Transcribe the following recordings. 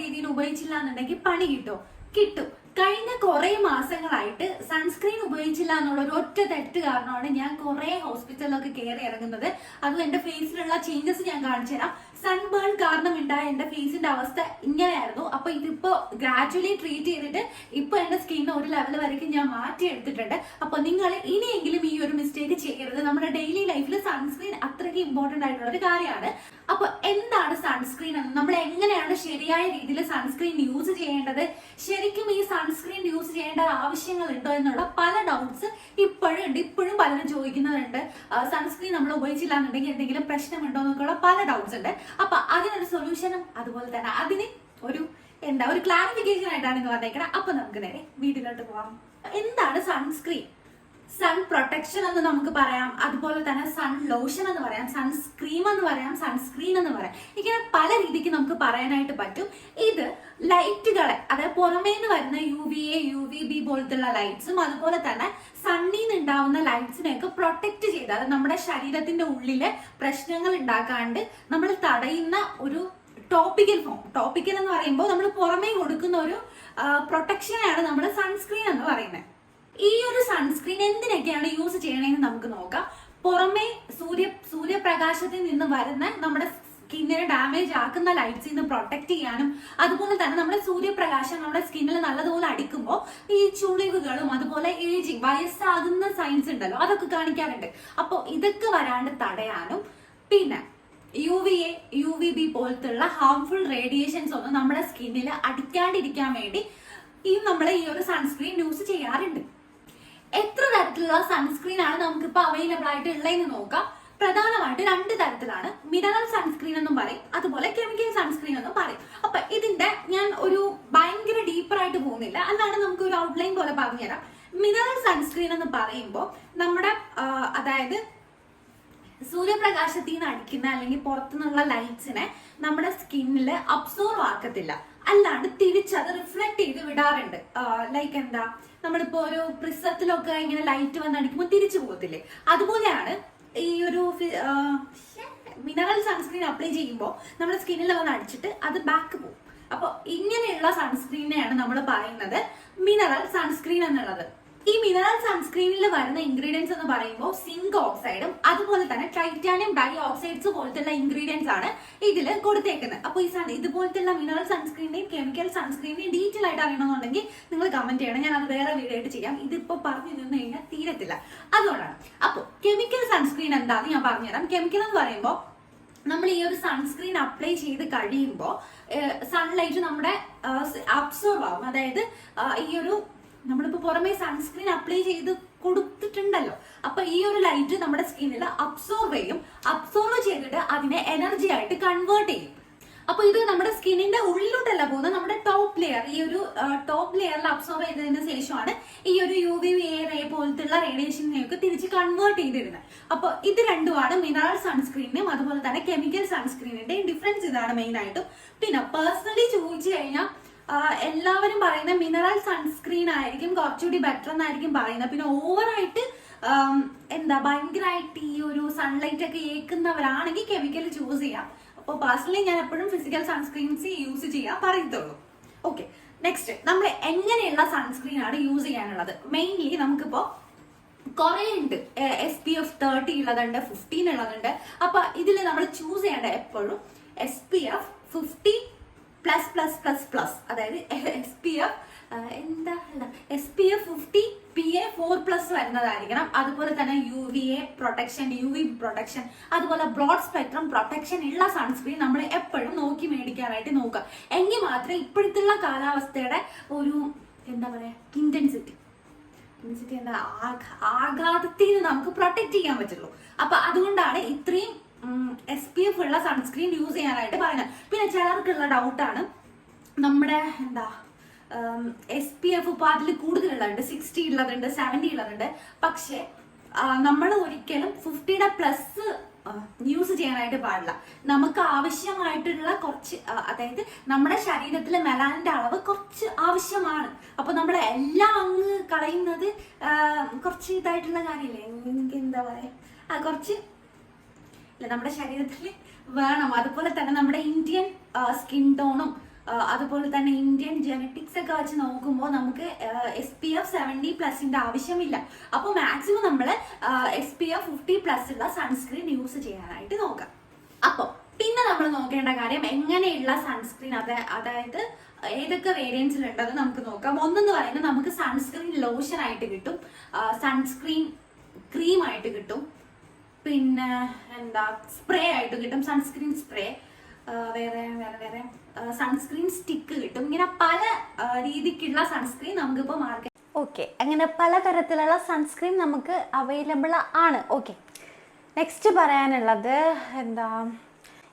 രീതിയിൽ ഉപയോഗിച്ചില്ല എന്നുണ്ടെങ്കിൽ പണി കിട്ടും. കിട്ടും. കഴിഞ്ഞ കുറെ മാസങ്ങളായിട്ട് സൺസ്ക്രീൻ ഉപയോഗിച്ചില്ല എന്നുള്ള ഒരു ഒറ്റ തെറ്റ് കാരണമാണ് ഞാൻ കുറെ ഹോസ്പിറ്റലിലൊക്കെ കയറി ഇറങ്ങുന്നത്. അതും എന്റെ ഫേസിലുള്ള ചേഞ്ചസ് ഞാൻ കാണിച്ചു തരാം. സൺബേൺ കാരണം ഉണ്ടായ എന്റെ ഫേസിന്റെ അവസ്ഥ ഇങ്ങനെയായിരുന്നു. അപ്പൊ ഇതിപ്പോ ഗ്രാജുവലി ട്രീറ്റ് ചെയ്തിട്ട് ഇപ്പൊ എന്റെ സ്കിൻ ഒരു ലെവൽ വരയ്ക്കും ഞാൻ മാറ്റി എടുത്തിട്ടുണ്ട് അപ്പൊ നിങ്ങൾ ഇനിയെങ്കിലും ഈ ചെയ്യരുത്. നമ്മുടെ ഡെയിലി ലൈഫിൽ സൺസ്ക്രീൻ അത്രയ്ക്ക് ഇമ്പോർട്ടന്റ് ആയിട്ടുള്ള ഒരു കാര്യമാണ്. അപ്പൊ എന്താണ് സൺസ്ക്രീൻ എന്ന്? നമ്മൾ എങ്ങനെയാണ് ശരിയായ രീതിയിൽ സൺസ്ക്രീൻ യൂസ് ചെയ്യേണ്ടത്? ശരിക്കും ഈ സൺസ്ക്രീൻ യൂസ് ചെയ്യേണ്ട ആവശ്യങ്ങൾ ഉണ്ടോ എന്നുള്ള പല ഡൗട്ട്സ് ഇപ്പോഴും ഉണ്ട്. ഇപ്പോഴും പലരും ചോദിക്കുന്നുണ്ട് സൺസ്ക്രീൻ നമ്മൾ ഉപയോഗിച്ചില്ല എന്നുണ്ടെങ്കിൽ എന്തെങ്കിലും പ്രശ്നമുണ്ടോ എന്നൊക്കെയുള്ള പല ഡൗട്ട്സ് ഉണ്ട്. അപ്പൊ അതിനൊരു സൊല്യൂഷനും അതുപോലെ തന്നെ. അതിന് ഒരു എന്താ ഒരു ക്ലാരിഫിക്കേഷൻ ആയിട്ടാണ് ഇന്ന് വന്നേക്കണം. അപ്പൊ നമുക്ക് നേരെ വീട്ടിലോട്ട് പോവാം. എന്താണ് സൺസ്ക്രീൻ സൺ പ്രൊട്ടക്ഷൻ എന്ന് നമുക്ക് പറയാം. അതുപോലെ തന്നെ സൺ ലോഷൻ എന്ന് പറയാം. സൺസ്ക്രീം എന്ന് പറയാം. സൺസ്ക്രീൻ എന്ന് പറയാം. ഇങ്ങനെ പല രീതിക്ക് നമുക്ക് പറയാനായിട്ട് പറ്റും. ഇത് ലൈറ്റുകളെ അതായത് പുറമേ നിന്ന് വരുന്ന U V A U V B പോലത്തുള്ള ലൈറ്റ്സും അതുപോലെ തന്നെ സണ്ണിൽ നിന്ന് ഉണ്ടാവുന്ന ലൈറ്റ്സിനെയൊക്കെ പ്രൊട്ടക്ട് ചെയ്ത് അത് നമ്മുടെ ശരീരത്തിന്റെ ഉള്ളിലെ പ്രശ്നങ്ങൾ ഉണ്ടാക്കാണ്ട് നമ്മൾ തടയുന്ന ഒരു ടോപ്പിക്കൽ ഫോം ടോപ്പിക്കൽ എന്ന് പറയുമ്പോൾ നമ്മൾ പുറമേ കൊടുക്കുന്ന ഒരു പ്രൊട്ടക്ഷനാണ് നമ്മൾ സൺസ്ക്രീൻ എന്ന് പറയുന്നത്. ഈ ഒരു സൺസ്ക്രീൻ എന്തിനൊക്കെയാണ് യൂസ് ചെയ്യണമെന്ന് നമുക്ക് നോക്കാം. പുറമേ സൂര്യ സൂര്യപ്രകാശത്തിൽ നിന്ന് വരുന്ന നമ്മുടെ സ്കിന്നിനെ ഡാമേജ് ആക്കുന്ന ലൈറ്റ്സിൽ നിന്ന് പ്രൊട്ടക്ട് ചെയ്യാനും അതുപോലെ തന്നെ നമ്മുടെ സൂര്യപ്രകാശം നമ്മുടെ സ്കിന്നിൽ നല്ലതുപോലെ അടിക്കുമ്പോൾ ഈ ചുളിവുകളും അതുപോലെ ഏജിങ് വയസ്സാകുന്ന സൈൻസ് ഉണ്ടല്ലോ അതൊക്കെ കാണിക്കാറുണ്ട്. അപ്പോൾ ഇതൊക്കെ വരാണ്ട് തടയാനും പിന്നെ U V A U V B പോലത്തുള്ള ഹാർംഫുൾ റേഡിയേഷൻസ് ഒന്നും നമ്മുടെ സ്കിന്നിൽ അടിക്കാണ്ടിരിക്കാൻ വേണ്ടി ഈ നമ്മൾ ഈ ഒരു സൺസ്ക്രീൻ യൂസ് ചെയ്യാറുണ്ട്. എത്ര തരത്തിലുള്ള സൺസ്ക്രീൻ ആണ് നമുക്ക് നമുക്കിപ്പോ അവൈലബിൾ ആയിട്ട് ഉള്ളതെന്ന് നോക്കാം. പ്രധാനമായിട്ട് രണ്ട് തരത്തിലാണ്. മിനറൽ സൺസ്ക്രീൻ എന്നും പറയും. അതുപോലെ കെമിക്കൽ സൺസ്ക്രീൻ എന്നും പറയും. അപ്പൊ ഇതിന്റെ ഞാൻ ഒരു ഭയങ്കര ഡീപ്പർ ആയിട്ട് പോകുന്നില്ല. അല്ലാണ്ട് നമുക്ക് ഒരു ഔട്ട്ലൈൻ പോലെ പറഞ്ഞുതരാം മിനറൽ സൺസ്ക്രീൻ എന്ന് പറയുമ്പോൾ നമ്മുടെ അതായത് സൂര്യപ്രകാശത്തിൽ നിന്ന് അടിക്കുന്ന അല്ലെങ്കിൽ പുറത്തുനിന്നുള്ള ലൈറ്റ്സിനെ നമ്മുടെ സ്കിന്നിൽ അബ്സോർവ് ആക്കത്തില്ല. അല്ലാണ്ട് തിരിച്ചത് റിഫ്ലക്ട് ചെയ്ത് വിടാറുണ്ട്. ലൈക്ക് എന്താ നമ്മളിപ്പോ ഒരു പ്രിസത്തിലൊക്കെ ഇങ്ങനെ ലൈറ്റ് വന്ന് അടിക്കുമ്പോൾ തിരിച്ചു പോകത്തില്ലേ? അതുപോലെയാണ് ഈ ഒരു മിനറൽ സൺസ്ക്രീൻ അപ്ലൈ ചെയ്യുമ്പോൾ നമ്മുടെ സ്കിന്നിൽ വന്ന് അടിച്ചിട്ട് അത് ബാക്ക് പോകും അപ്പോൾ ഇങ്ങനെയുള്ള സൺസ്ക്രീനെയാണ് നമ്മൾ പറയുന്നത് മിനറൽ സൺസ്ക്രീൻ എന്നുള്ളത്. ഈ മിനറൽ സൺസ്ക്രീനിൽ വരുന്ന ഇൻഗ്രീഡിയൻസ് എന്ന് പറയുമ്പോൾ സിങ്ക് ഓക്സൈഡും അതുപോലെ തന്നെ ടൈറ്റാനിയം ഡൈ ഓക്സൈഡ്സ് പോലത്തുള്ള ഇൻഗ്രീഡിയൻസ് ആണ് ഇതിൽ കൊടുത്തേക്കുന്നത്. അപ്പോൾ ഈ സാധനം ഇതുപോലത്തുള്ള മിനറൽ സൺസ്ക്രീനെയും കെമിക്കൽ സൺസ്ക്രീനെയും ഡീറ്റെയിൽ ആയിട്ട് അറിയണമെന്നുണ്ടെങ്കിൽ നിങ്ങൾ കമന്റ് ചെയ്യണം. ഞാൻ അത് വേറെ വീഡിയോ ആയിട്ട് ചെയ്യാം. ഇതിപ്പോ പറഞ്ഞു നിന്ന് കഴിഞ്ഞാൽ തീരത്തില്ല. അതുകൊണ്ടാണ്. അപ്പോൾ കെമിക്കൽ സൺസ്ക്രീൻ എന്താണെന്ന് ഞാൻ പറഞ്ഞുതരാം. കെമിക്കൽ എന്ന് പറയുമ്പോൾ നമ്മൾ ഈ ഒരു സൺസ്ക്രീൻ അപ്ലൈ ചെയ്ത് കഴിയുമ്പോൾ സൺലൈറ്റ് നമ്മുടെ അബ്സോർബ് ആവും. അതായത് ഈ ഒരു നമ്മളിപ്പോ പുറമെ സൺസ്ക്രീൻ അപ്ലൈ ചെയ്ത് കൊടുത്തിട്ടുണ്ടല്ലോ. അപ്പൊ ഈ ഒരു ലൈറ്റ് നമ്മുടെ സ്കിന്നിൽ അബ്സോർവ് ചെയ്യും. അബ്സോർവ് ചെയ്തിട്ട് അതിനെ എനർജി ആയിട്ട് കൺവേർട്ട് ചെയ്യും. അപ്പൊ ഇത് നമ്മുടെ സ്കിന്നിന്റെ ഉള്ളിലോട്ടല്ല പോകുന്നത്. നമ്മുടെ ടോപ്പ് ലെയർ ഈ ഒരു ടോപ്പ് ലെയറിൽ അബ്സോർവ് ചെയ്തതിന് ശേഷമാണ് ഈ ഒരു യു വി എ റേ പോലത്തുള്ള റേഡിയേഷനെയൊക്കെ തിരിച്ച് കൺവേർട്ട് ചെയ്തിരുന്നത് അപ്പൊ ഇത് രണ്ടുമാണ് മിനറൽ സൺസ്ക്രീനും അതുപോലെ തന്നെ കെമിക്കൽ സൺസ്ക്രീനിന്റെയും ഡിഫറൻസ് ഇതാണ് മെയിൻ ആയിട്ടും. പിന്നെ പേഴ്സണലി ചോദിച്ചു കഴിഞ്ഞാൽ എല്ലാവരും പറയുന്ന മിനറൽ സൺസ്ക്രീൻ ആയിരിക്കും കുറച്ചുകൂടി ബെറ്റർ എന്നായിരിക്കും പറയുന്നത്. പിന്നെ ഓവറായിട്ട് എന്താ ഭയങ്കരമായിട്ട് ഈ ഒരു സൺലൈറ്റ് ഒക്കെ ഏൽക്കുന്നവരാണെങ്കിൽ കെമിക്കൽ ചൂസ് ചെയ്യാം. അപ്പോൾ പേഴ്സണലി ഞാൻ എപ്പോഴും ഫിസിക്കൽ സൺസ്ക്രീൻസ് യൂസ് ചെയ്യാൻ പറയത്തുള്ളൂ. ഓക്കെ നെക്സ്റ്റ് നമ്മൾ എങ്ങനെയുള്ള സൺസ്ക്രീൻ ആണ് യൂസ് ചെയ്യാനുള്ളത്? മെയിൻലി നമുക്കിപ്പോൾ കുറേ ഉണ്ട്. എസ് പി എഫ് തേർട്ടി ഉള്ളതുണ്ട് ഫിഫ്റ്റീൻ ഉള്ളതുണ്ട്. അപ്പൊ ഇതിൽ നമ്മൾ ചൂസ് ചെയ്യേണ്ട എപ്പോഴും S P F fifty plus plus plus plus അതായത് എസ് പി എഫ് എന്താ S P F fifty P A four plus വരുന്നതായിരിക്കണം. അതുപോലെ തന്നെ U V A protection U V protection അതുപോലെ ബ്രോഡ് സ്പെക്ട്രം പ്രൊട്ടക്ഷൻ ഉള്ള സൺസ്ക്രീൻ നമ്മൾ എപ്പോഴും നോക്കി മേടിക്കാനായിട്ട് നോക്കുക. എങ്കിൽ മാത്രമേ ഇപ്പോഴത്തുള്ള കാലാവസ്ഥയുടെ ഒരു എന്താ പറയുക ഇന്റൻസിറ്റി ഇന്റൻസിറ്റി എന്താ? ആഘ- ആഘാതത്തിൽ നിന്ന് നമുക്ക് പ്രൊട്ടക്ട് ചെയ്യാൻ പറ്റുള്ളൂ. അപ്പൊ അതുകൊണ്ടാണ് ഇത്രയും എസ് പി എഫ് ഉള്ള സൺസ്ക്രീൻ യൂസ് ചെയ്യാനായിട്ട് പറയുന്നത്. പിന്നെ ചിലർക്കുള്ള ഡൗട്ടാണ് നമ്മുടെ എന്താ എസ് പി എഫ് ഇപ്പൊ അതിൽ കൂടുതലുള്ളതുണ്ട്. Sixty ഉള്ളതുണ്ട് seventy ഉള്ളതുണ്ട്. പക്ഷെ നമ്മൾ ഒരിക്കലും ഫിഫ്റ്റിയുടെ പ്ലസ് യൂസ് ചെയ്യാനായിട്ട് പാടില്ല. നമുക്ക് ആവശ്യമായിട്ടുള്ള കുറച്ച് അതായത് നമ്മുടെ ശരീരത്തിലെ മെലാനിന്റെ അളവ് കുറച്ച് ആവശ്യമാണ്. അപ്പൊ നമ്മൾ എല്ലാം അങ്ങ് കളയുന്നത് കുറച്ച് ഇതായിട്ടുള്ള കാര്യമില്ലേ? എനിക്ക് എന്താ പറയാ? കുറച്ച് നമ്മുടെ ശരീരത്തിൽ വേണം. അതുപോലെ തന്നെ നമ്മുടെ ഇന്ത്യൻ സ്കിൻ ടോണും അതുപോലെ തന്നെ ഇന്ത്യൻ ജെനറ്റിക്സ് ഒക്കെ വെച്ച് നോക്കുമ്പോൾ നമുക്ക് എസ് പി എഫ് സെവന്റി പ്ലസിന്റെ ആവശ്യമില്ല. അപ്പോൾ മാക്സിമം നമ്മൾ S P F fifty plus ഉള്ള സൺസ്ക്രീൻ യൂസ് ചെയ്യാനായിട്ട് നോക്കാം. അപ്പോൾ പിന്നെ നമ്മൾ നോക്കേണ്ട കാര്യം എങ്ങനെയുള്ള സൺസ്ക്രീൻ അത് അതായത് ഏതൊക്കെ വേരിയൻസിൽ ഉണ്ടെന്ന് നമുക്ക് നോക്കാം. ഒന്നെന്ന് പറയുന്നത് നമുക്ക് സൺസ്ക്രീൻ ലോഷൻ ആയിട്ട് കിട്ടും സൺസ്ക്രീൻ ക്രീം ആയിട്ട് കിട്ടും പിന്നെ എന്താ സ്പ്രേ ആയിട്ട് കിട്ടും സൺസ്ക്രീൻ സ്പ്രേ വേറെ വേറെ വേറെ. സൺസ്ക്രീൻ സ്റ്റിക്ക് കിട്ടും. ഇങ്ങനെ പല രീതിക്കുള്ള സൺസ്ക്രീൻ നമുക്കിപ്പോൾ മാർക്കറ്റ് ഓക്കെ അങ്ങനെ പല തരത്തിലുള്ള സൺസ്ക്രീൻ നമുക്ക് അവൈലബിൾ ആണ്. ഓക്കെ നെക്സ്റ്റ് പറയാനുള്ളത് എന്താ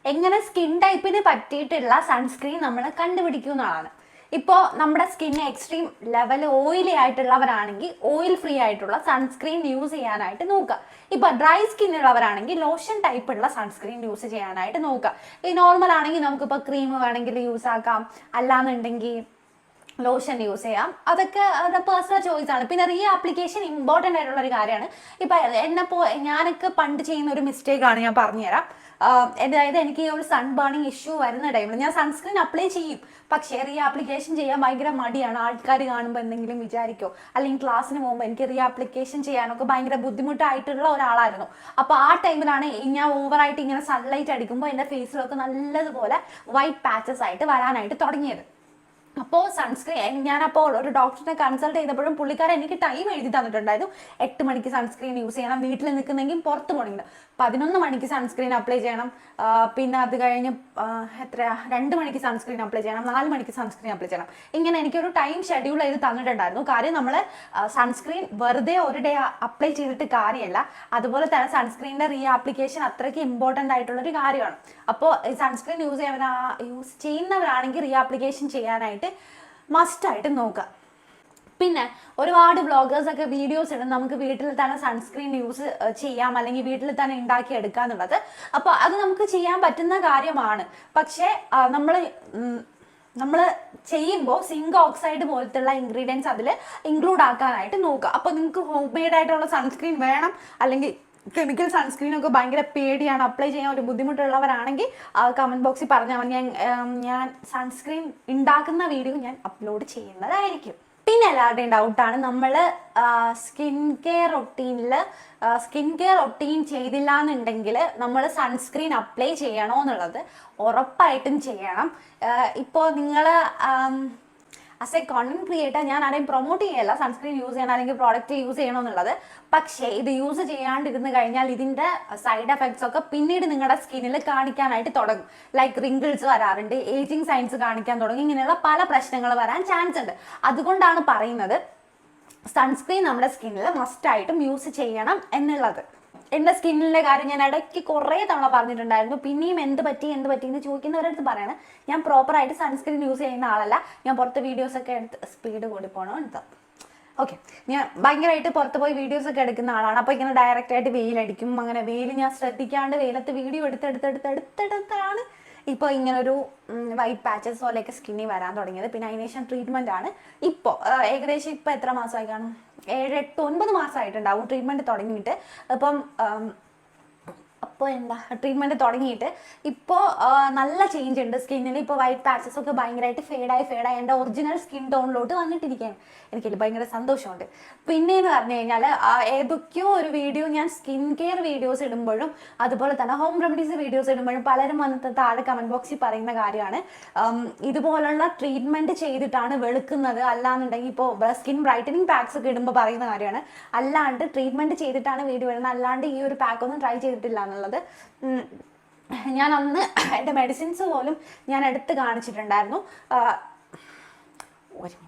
എങ്ങനെ സ്കിൻ ടൈപ്പിന് പറ്റിയിട്ടുള്ള സൺസ്ക്രീൻ നമ്മൾ കണ്ടുപിടിക്കുന്നതാണ് ഇപ്പോൾ നമ്മുടെ സ്കിന്ന് എക്സ്ട്രീം ലെവൽ ഓയിലി ആയിട്ടുള്ളവരാണെങ്കിൽ ഓയിൽ ഫ്രീ ആയിട്ടുള്ള സൺസ്ക്രീൻ യൂസ് ചെയ്യാനായിട്ട് നോക്കുക. ഇപ്പോൾ ഡ്രൈ സ്കിൻ ഉള്ളവരാണെങ്കിൽ ലോഷൻ ടൈപ്പ് ഉള്ള സൺസ്ക്രീൻ യൂസ് ചെയ്യാനായിട്ട് നോക്കുക. ഈ നോർമൽ ആണെങ്കിൽ നമുക്കിപ്പോൾ ക്രീം വേണമെങ്കിൽ യൂസ് ആക്കാം. അല്ലാന്നുണ്ടെങ്കിൽ ലോഷൻ യൂസ് ചെയ്യാം. അതൊക്കെ അത് പേഴ്സണൽ ചോയ്സ് ആണ്. പിന്നെ റീ ആപ്ലിക്കേഷൻ ഇമ്പോർട്ടന്റ് ആയിട്ടുള്ള ഒരു കാര്യമാണ്. ഇപ്പം എന്നെ പോ ഞാനൊക്കെ പണ്ട് ചെയ്യുന്ന ഒരു മിസ്റ്റേക്കാണ് ഞാൻ പറഞ്ഞുതരാം. അതായത് എനിക്ക് ഒരു സൺ ബേണിംഗ് ഇഷ്യൂ വരുന്ന ടൈമിൽ ഞാൻ സൺസ്ക്രീൻ അപ്ലൈ ചെയ്യും. പക്ഷേ റീ ആപ്ലിക്കേഷൻ ചെയ്യാൻ ഭയങ്കര മടിയാണ്. ആൾക്കാർ കാണുമ്പോൾ എന്തെങ്കിലും വിചാരിക്കോ? അല്ലെങ്കിൽ ക്ലാസ്സിന് പോകുമ്പോൾ എനിക്ക് റീ ആപ്ലിക്കേഷൻ ചെയ്യാനൊക്കെ ഭയങ്കര ബുദ്ധിമുട്ടായിട്ടുള്ള ഒരാളായിരുന്നു. അപ്പോൾ ആ ടൈമിലാണ് ഞാൻ ഓവറായിട്ട് ഇങ്ങനെ സൺലൈറ്റ് അടിക്കുമ്പോൾ എന്റെ ഫേസിലൊക്കെ നല്ലതുപോലെ വൈറ്റ് പാച്ചസ് ആയിട്ട് വരാനായിട്ട് തുടങ്ങിയത്. അപ്പോൾ സൺസ്ക്രീൻ ഞാനപ്പോൾ ഒരു ഡോക്ടറിനെ കൺസൾട്ട് ചെയ്തപ്പോഴും പുള്ളിക്കാരൻ എനിക്ക് ടൈം എഴുതി തന്നിട്ടുണ്ടായിരുന്നു. എട്ട് മണിക്ക് സൺസ്ക്രീൻ യൂസ് ചെയ്യണം വീട്ടിൽ നിൽക്കുന്നെങ്കിൽ പുറത്ത് പോകണമെങ്കിൽ പതിനൊന്ന് മണിക്ക് സൺസ്ക്രീൻ അപ്ലൈ ചെയ്യണം. പിന്നെ അത് കഴിഞ്ഞ് എത്ര രണ്ട് മണിക്ക് സൺസ്ക്രീൻ അപ്ലൈ ചെയ്യണം നാല് മണിക്ക് സൺസ്ക്രീൻ അപ്ലൈ ചെയ്യണം. ഇങ്ങനെ എനിക്കൊരു ടൈം ഷെഡ്യൂൾ ചെയ്ത് തന്നിട്ടുണ്ടായിരുന്നു. കാര്യം നമ്മൾ സൺസ്ക്രീൻ വെറുതെ ഒരു ഡേ അപ്ലൈ ചെയ്തിട്ട് കാര്യമല്ല അതുപോലെ തന്നെ സൺസ്ക്രീനിന്റെ റീ ആപ്ലിക്കേഷൻ അത്രയ്ക്ക് ഇമ്പോർട്ടന്റ് ആയിട്ടുള്ളൊരു കാര്യമാണ്. അപ്പോൾ സൺസ്ക്രീൻ യൂസ് ചെയ്യാൻ യൂസ് ചെയ്യുന്നവരാണെങ്കിൽ റീ ആപ്ലിക്കേഷൻ ചെയ്യാനായിട്ട് മസ്റ്റായിട്ട് നോക്കുക. പിന്നെ ഒരുപാട് വ്ളോഗേഴ്സ് ഒക്കെ വീഡിയോസ് ഇടും. നമുക്ക് വീട്ടിൽ തന്നെ സൺസ്ക്രീൻ യൂസ് ചെയ്യാം. അല്ലെങ്കിൽ വീട്ടിൽ തന്നെ ഉണ്ടാക്കി എടുക്കുക എന്നുള്ളത്. അപ്പോൾ അത് നമുക്ക് ചെയ്യാൻ പറ്റുന്ന കാര്യമാണ്. പക്ഷേ നമ്മൾ നമ്മൾ ചെയ്യുമ്പോൾ സിങ്ക് ഓക്സൈഡ് പോലത്തുള്ള ഇൻഗ്രീഡിയൻസ് അതിൽ ഇൻക്ലൂഡ് ആക്കാനായിട്ട് നോക്കുക. അപ്പോൾ നിങ്ങൾക്ക് ഹോം മെയ്ഡ് ആയിട്ടുള്ള സൺസ്ക്രീൻ വേണം. അല്ലെങ്കിൽ കെമിക്കൽ സൺസ്ക്രീൻ ഒക്കെ ഭയങ്കര പേടിയാണ്. അപ്ലൈ ചെയ്യാൻ ഒരു ബുദ്ധിമുട്ടുള്ളവരാണെങ്കിൽ ആ കമന്റ് ബോക്സിൽ പറഞ്ഞാൽ മതി. ഞാൻ ഞാൻ സൺസ്ക്രീൻ ഉണ്ടാക്കുന്ന വീഡിയോ ഞാൻ അപ്ലോഡ് ചെയ്യുന്നതായിരിക്കും. പിന്നെ എല്ലാവരുടെയും ഡൗട്ടാണ് നമ്മൾ സ്കിൻ കെയർ റൊട്ടീനിൽ സ്കിൻ കെയർ റൊട്ടീൻ ചെയ്തില്ല എന്നുണ്ടെങ്കിൽ നമ്മൾ സൺസ്ക്രീൻ അപ്ലൈ ചെയ്യണോ എന്നുള്ളത് ഉറപ്പായിട്ടും ചെയ്യണം. ഇപ്പോൾ നിങ്ങൾ ആസ് എ കോണ്ടന്റ് ക്രിയേറ്റർ ഞാൻ ആരെയും പ്രൊമോട്ട് ചെയ്യല്ല. സൺസ്ക്രീൻ യൂസ് ചെയ്യണം അല്ലെങ്കിൽ പ്രോഡക്റ്റ് യൂസ് ചെയ്യണം എന്നുള്ളത്. പക്ഷേ ഇത് യൂസ് ചെയ്യാണ്ടിരുന്ന് കഴിഞ്ഞാൽ ഇതിന്റെ സൈഡ് എഫക്ട്സ് ഒക്കെ പിന്നീട് നിങ്ങളുടെ സ്കിന്നിൽ കാണിക്കാനായിട്ട് തുടങ്ങും. ലൈക്ക് റിങ്കിൾസ് വരാറുണ്ട് ഏജിങ് സൈൻസ് കാണിക്കാൻ തുടങ്ങും. ഇങ്ങനെയുള്ള പല പ്രശ്നങ്ങൾ വരാൻ ചാൻസ് ഉണ്ട്. അതുകൊണ്ടാണ് പറയുന്നത് സൺസ്ക്രീൻ നമ്മുടെ സ്കിന്നിൽ മസ്റ്റായിട്ടും യൂസ് ചെയ്യണം എന്നുള്ളത്. എന്റെ സ്കിന്നിന്റെ കാര്യം ഞാൻ ഇടയ്ക്ക് കുറേ തവണ പറഞ്ഞിട്ടുണ്ടായിരുന്നു. പിന്നെയും എന്ത് പറ്റി എന്ത് പറ്റി എന്ന് ചോദിക്കുന്നവരടുത്ത് പറയണം. ഞാൻ പ്രോപ്പറായിട്ട് സൺസ്ക്രീൻ യൂസ് ചെയ്യുന്ന ആളല്ല. ഞാൻ പുറത്ത് വീഡിയോസ് ഒക്കെ എടുത്ത് സ്പീഡ് കൂടി പോകണം എടുത്ത് ഓക്കെ ഞാൻ ഭയങ്കരമായിട്ട് പുറത്ത് പോയി വീഡിയോസ് ഒക്കെ എടുക്കുന്ന ആളാണ്. അപ്പോൾ ഇങ്ങനെ ഡയറക്റ്റ് ആയിട്ട് വെയിലടിക്കും. അങ്ങനെ വെയിൽ ഞാൻ ശ്രദ്ധിക്കാണ്ട് വെയിലത്ത് വീഡിയോ എടുത്തെടുത്തെടുത്ത് എടുത്തെടുത്താണ് ഇപ്പോൾ ഇങ്ങനൊരു വൈറ്റ് പാച്ചസ് പോലെയൊക്കെ സ്കിന്നി വരാൻ തുടങ്ങിയത്. പിന്നെ അതിനുശേഷം ട്രീറ്റ്മെന്റ് ആണ്. ഇപ്പോൾ ഏകദേശം ഇപ്പോൾ എത്ര മാസമായി കാണും? ഏഴ് എട്ട് ഒൻപത് മാസമായിട്ടുണ്ടാവും ട്രീറ്റ്മെന്റ് തുടങ്ങിയിട്ട്. അപ്പം അപ്പോൾ എന്താ ട്രീറ്റ്മെന്റ് തുടങ്ങിയിട്ട് ഇപ്പോൾ നല്ല ചേഞ്ച് ഉണ്ട് സ്കിന്നിൽ ഇപ്പോൾ വൈറ്റ് പാച്ചസ് ഒക്കെ ഭയങ്കരമായിട്ട് ഫേഡായി ഫേഡായി എന്റെ ഒറിജിനൽ സ്കിൻ ടോണിലോട്ട് വന്നിട്ടിരിക്കുകയാണ്. എനിക്കതിൽ ഭയങ്കര സന്തോഷമുണ്ട്. പിന്നെ എന്ന് പറഞ്ഞു കഴിഞ്ഞാൽ ഏതൊക്കെയോ ഒരു വീഡിയോ ഞാൻ സ്കിൻ കെയർ വീഡിയോസ് ഇടുമ്പോഴും അതുപോലെ തന്നെ ഹോം റെമഡീസ് വീഡിയോസ് ഇടുമ്പോഴും പലരും വന്നിട്ട് താഴെ കമന്റ് ബോക്സിൽ പറയുന്ന കാര്യമാണ്. ഇതുപോലുള്ള ട്രീറ്റ്മെന്റ് ചെയ്തിട്ടാണ് വെളുക്കുന്നത്. അല്ലാന്നുണ്ടെങ്കിൽ ഇപ്പോൾ സ്കിൻ ബ്രൈറ്റനിങ് പാക്സ് ഒക്കെ ഇടുമ്പോൾ പറയുന്ന കാര്യമാണ്. അല്ലാണ്ട് ട്രീറ്റ്മെന്റ് ചെയ്തിട്ടാണ് വീഡിയോ ഇടുന്നത് അല്ലാണ്ട് ഈ ഒരു പാക്ക് ഒന്നും ട്രൈ ചെയ്തിട്ടില്ല എന്നുള്ളത്. ഉം, ഞാൻ അന്ന് എന്റെ മെഡിസിൻസ് പോലും ഞാൻ എടുത്ത് കാണിച്ചിട്ടുണ്ടായിരുന്നു. ഒരു മിനിറ്റ്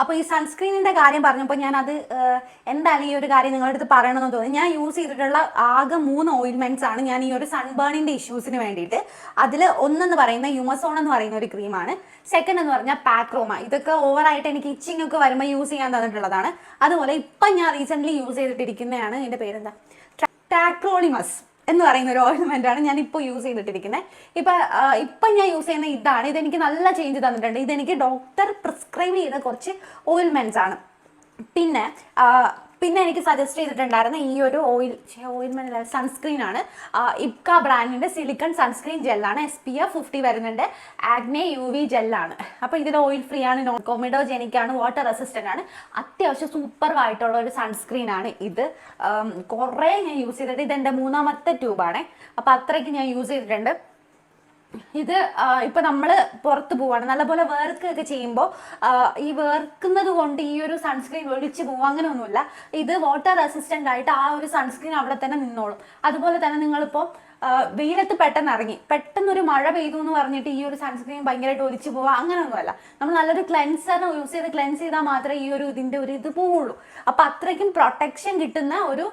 അപ്പോൾ ഈ സൺസ്ക്രീനിന്റെ കാര്യം പറഞ്ഞപ്പോൾ ഞാൻ അത് എന്തായാലും ഈ ഒരു കാര്യം നിങ്ങളുടെ അടുത്ത് പറയണമെന്ന് തോന്നി. ഞാൻ യൂസ് ചെയ്തിട്ടുള്ള ആകെ മൂന്ന് ഓയിൽമെന്റ്സ് ആണ് ഞാൻ ഈ ഒരു സൺബേണിന്റെ ഇഷ്യൂസിന് വേണ്ടിയിട്ട്. അതിൽ ഒന്നെന്ന് പറയുന്ന യുമസോൺ എന്ന് പറയുന്ന ഒരു ക്രീമാണ് സെക്കൻഡ് എന്ന് പറഞ്ഞാൽ പാക്രോമ ഇതൊക്കെ ഓവറായിട്ട് എനിക്ക് ഇച്ചിങ് ഒക്കെ വരുമ്പോൾ യൂസ് ചെയ്യാൻ തന്നിട്ടുള്ളതാണ്. അതുപോലെ ഇപ്പം ഞാൻ റീസെന്റ്ലി യൂസ് ചെയ്തിട്ടിരിക്കുന്നതാണ്. എന്റെ പേരെന്താ? ടാക്രോളിമസ് എന്ന് പറയുന്ന ഒരു ഓയിൽമെന്റ് ആണ് ഞാൻ ഇപ്പോൾ യൂസ് ചെയ്തിട്ടിരിക്കുന്നത് ഇപ്പൊ ഇപ്പം ഞാൻ യൂസ് ചെയ്യുന്ന ഇതാണ്. ഇതെനിക്ക് നല്ല ചേഞ്ച് തന്നിട്ടുണ്ട്. ഇതെനിക്ക് ഡോക്ടർ പ്രിസ്ക്രൈബ് ചെയ്ത കുറച്ച് ഓയിൽമെന്റ്സ് ആണ്. പിന്നെ പിന്നെ എനിക്ക് സജസ്റ്റ് ചെയ്തിട്ടുണ്ടായിരുന്ന ഈ ഒരു ഓയിൽ ഓയിൽമെന്റ് സൺസ്ക്രീൻ ആണ്. ഇബ്ക ബ്രാൻഡിന്റെ സിലിക്കൺ സൺസ്ക്രീൻ ജെല്ലാണ് എസ് പി എഫ് ഫിഫ്റ്റി വരുന്നുണ്ട്. ആഗ്നെ യു വി ജെല്ലാണ് അപ്പോൾ ഇതിൽ ഓയിൽ ഫ്രീ ആണ് നോൺ കോമിഡോജെനിക് ആണ് വാട്ടർ റെസിസ്റ്റന്റ് ആണ്. അത്യാവശ്യം സൂപ്പർ ആയിട്ടുള്ള ഒരു സൺസ്ക്രീൻ ആണ് ഇത്. കുറേ ഞാൻ യൂസ് ചെയ്തിട്ട് ഇത് എന്റെ മൂന്നാമത്തെ ട്യൂബാണ് അപ്പോൾ അത്രയ്ക്ക് ഞാൻ യൂസ് ചെയ്തിട്ടുണ്ട്. ഇത് ഇപ്പൊ നമ്മൾ പുറത്ത് പോവാണ്. നല്ലപോലെ വേർക്കൊക്കെ ചെയ്യുമ്പോൾ ഈ വേർക്കുന്നത് കൊണ്ട് ഈ ഒരു സൺസ്ക്രീൻ ഒളിച്ച് പോവുക അങ്ങനെയൊന്നുമില്ല. ഇത് വാട്ടർ റെസിസ്റ്റന്റ് ആയിട്ട് ആ ഒരു സൺസ്ക്രീൻ അവിടെ തന്നെ നിന്നോളും. അതുപോലെ തന്നെ നിങ്ങളിപ്പോൾ വെയിലത്ത് പെട്ടെന്ന് ഇറങ്ങി പെട്ടെന്ന് ഒരു മഴ പെയ്തു എന്ന് പറഞ്ഞിട്ട് ഈ ഒരു സൺസ്ക്രീൻ ഭയങ്കരമായിട്ട് ഒലിച്ചു പോവുക അങ്ങനെയൊന്നുമല്ല. നമ്മൾ നല്ലൊരു ക്ലെൻസർ യൂസ് ചെയ്ത് ക്ലെൻസ് ചെയ്താൽ മാത്രമേ ഈ ഒരു ഇതിന്റെ ഒരു ഇത് പോവുള്ളൂ. അപ്പൊ അത്രയ്ക്കും പ്രൊട്ടക്ഷൻ കിട്ടുന്ന ഒരു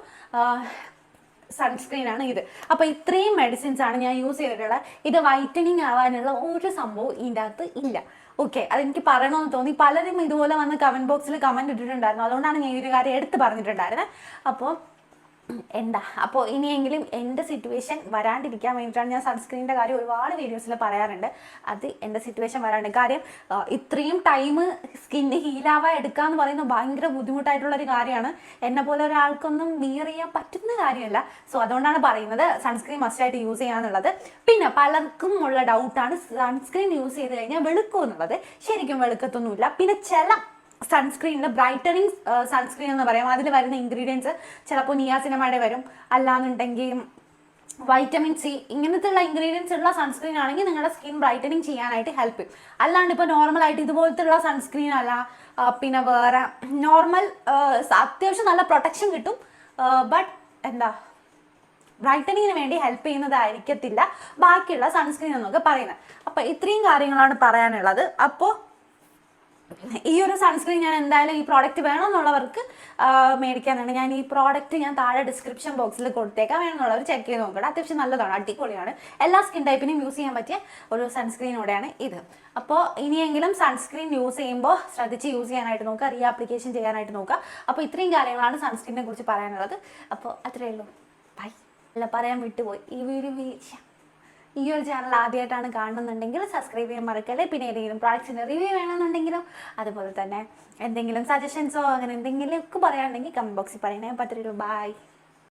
സൺസ്ക്രീൻ ആണ് ഇത് അപ്പൊ ഇത്രയും മെഡിസിൻസ് ആണ് ഞാൻ യൂസ് ചെയ്തിട്ടുള്ളത്. ഇത് വൈറ്റനിങ് ആവാനുള്ള ഒരു സംഭവം ഇതിന്റെ അകത്ത് ഇല്ല. ഓക്കെ അതെനിക്ക് പറയണമെന്ന് തോന്നി. പലരും ഇതുപോലെ വന്ന് കമന്റ് ബോക്സിൽ കമന്റ് ഇട്ടിട്ടുണ്ടായിരുന്നു. അതുകൊണ്ടാണ് ഞാൻ ഈ ഒരു കാര്യം എടുത്ത് പറഞ്ഞിട്ടുണ്ടായിരുന്നത് അപ്പോൾ എന്താ? അപ്പോൾ ഇനിയെങ്കിലും എന്റെ സിറ്റുവേഷൻ വരാണ്ടിരിക്കാൻ വേണ്ടിയിട്ടാണ് ഞാൻ സൺസ്ക്രീനിന്റെ കാര്യം ഒരുപാട് വീഡിയോസിൽ പറയാറുണ്ട്. അത് എന്റെ സിറ്റുവേഷൻ വരാണ്ട്. കാര്യം ഇത്രയും ടൈം സ്കിന്ന് ഹീലാവാൻ എടുക്കുക എന്ന് പറയുന്നത് ഭയങ്കര ബുദ്ധിമുട്ടായിട്ടുള്ളൊരു കാര്യമാണ്. എന്നെ പോലെ ഒരാൾക്കൊന്നും വിയർ ചെയ്യാൻ പറ്റുന്ന കാര്യമല്ല. സോ അതുകൊണ്ടാണ് പറയുന്നത് സൺസ്ക്രീൻ മസ്റ്റായിട്ട് യൂസ് ചെയ്യാന്നുള്ളത്. പിന്നെ പലർക്കും ഉള്ള ഡൗട്ടാണ് സൺസ്ക്രീൻ യൂസ് ചെയ്ത് കഴിഞ്ഞാൽ വെളുക്കുമെന്നുള്ളത്. ശരിക്കും വെളുക്കത്തൊന്നുമില്ല. പിന്നെ ചില സൺസ്ക്രീനിൽ ബ്രൈറ്റനിങ് സൺസ്ക്രീൻ എന്ന് പറയാം. അതിൽ വരുന്ന ഇൻഗ്രീഡിയൻസ് ചിലപ്പോൾ നിയാസിനമയുടെ വരും. അല്ലാന്നുണ്ടെങ്കിൽ വൈറ്റമിൻ സി ഇങ്ങനത്തെ ഉള്ള ഇൻഗ്രീഡിയൻസ് ഉള്ള സൺസ്ക്രീൻ ആണെങ്കിൽ നിങ്ങളുടെ സ്കിൻ ബ്രൈറ്റനിങ് ചെയ്യാനായിട്ട് ഹെൽപ്പ് ചെയ്യും. അല്ലാണ്ട് ഇപ്പോൾ നോർമൽ ആയിട്ട് ഇതുപോലത്തെ ഉള്ള സൺസ്ക്രീൻ അല്ല പിന്നെ വേറെ നോർമൽ അത്യാവശ്യം നല്ല പ്രൊട്ടക്ഷൻ കിട്ടും. ബട്ട് എന്താ ബ്രൈറ്റനിങ്ങിന് വേണ്ടി ഹെൽപ്പ് ചെയ്യുന്നതായിരിക്കത്തില്ല. ബാക്കിയുള്ള സൺസ്ക്രീൻ എന്നൊക്കെ പറയുന്നത്. അപ്പോൾ ഇത്രയും കാര്യങ്ങളാണ് പറയാനുള്ളത്. അപ്പോൾ ഈ ഒരു സൺസ്ക്രീൻ ഞാൻ എന്തായാലും ഈ പ്രോഡക്റ്റ് വേണമെന്നുള്ളവർക്ക് മേടിക്കാനുണ്ട് ഞാൻ ഈ പ്രോഡക്റ്റ് ഞാൻ താഴെ ഡിസ്ക്രിപ്ഷൻ ബോക്സിൽ കൊടുത്തേക്കാം. വേണമെന്നുള്ളവർ ചെക്ക് ചെയ്ത് നോക്കണം. അത്യാവശ്യം നല്ലതാണ്. അടിപൊളിയാണ്. എല്ലാ സ്കിൻ ടൈപ്പിനും യൂസ് ചെയ്യാൻ പറ്റിയ ഒരു സൺസ്ക്രീനോടെയാണ് ഇത്. അപ്പോൾ ഇനിയെങ്കിലും സൺസ്ക്രീൻ യൂസ് ചെയ്യുമ്പോൾ ശ്രദ്ധിച്ച് യൂസ് ചെയ്യാനായിട്ട് നോക്കുക. റീ ആപ്ലിക്കേഷൻ ചെയ്യാനായിട്ട് നോക്കുക. അപ്പോൾ ഇത്രയും കാര്യങ്ങളാണ് സൺസ്ക്രീനെ കുറിച്ച് പറയാനുള്ളത്. അപ്പോൾ അത്രയേ ഉള്ളൂ. ബൈ അല്ല പറയാൻ വിട്ടുപോയി. ഈ വീഡിയോ ഈ ഒരു ചാനൽ ആദ്യമായിട്ടാണ് കാണുന്നുണ്ടെങ്കിൽ സബ്സ്ക്രൈബ് ചെയ്യാൻ മറക്കല്ലേ? പിന്നെ ഏതെങ്കിലും പ്രോഡക്റ്റ്സിന്റെ റിവ്യൂ വേണമെന്നുണ്ടെങ്കിലും? അതുപോലെ തന്നെ എന്തെങ്കിലും സജഷൻസോ അങ്ങനെ എന്തെങ്കിലും ഒക്കെ പറയാനുണ്ടെങ്കിൽ കമന്റ് ബോക്സിൽ പറയണേ. പത്ത് രൂപ ബൈ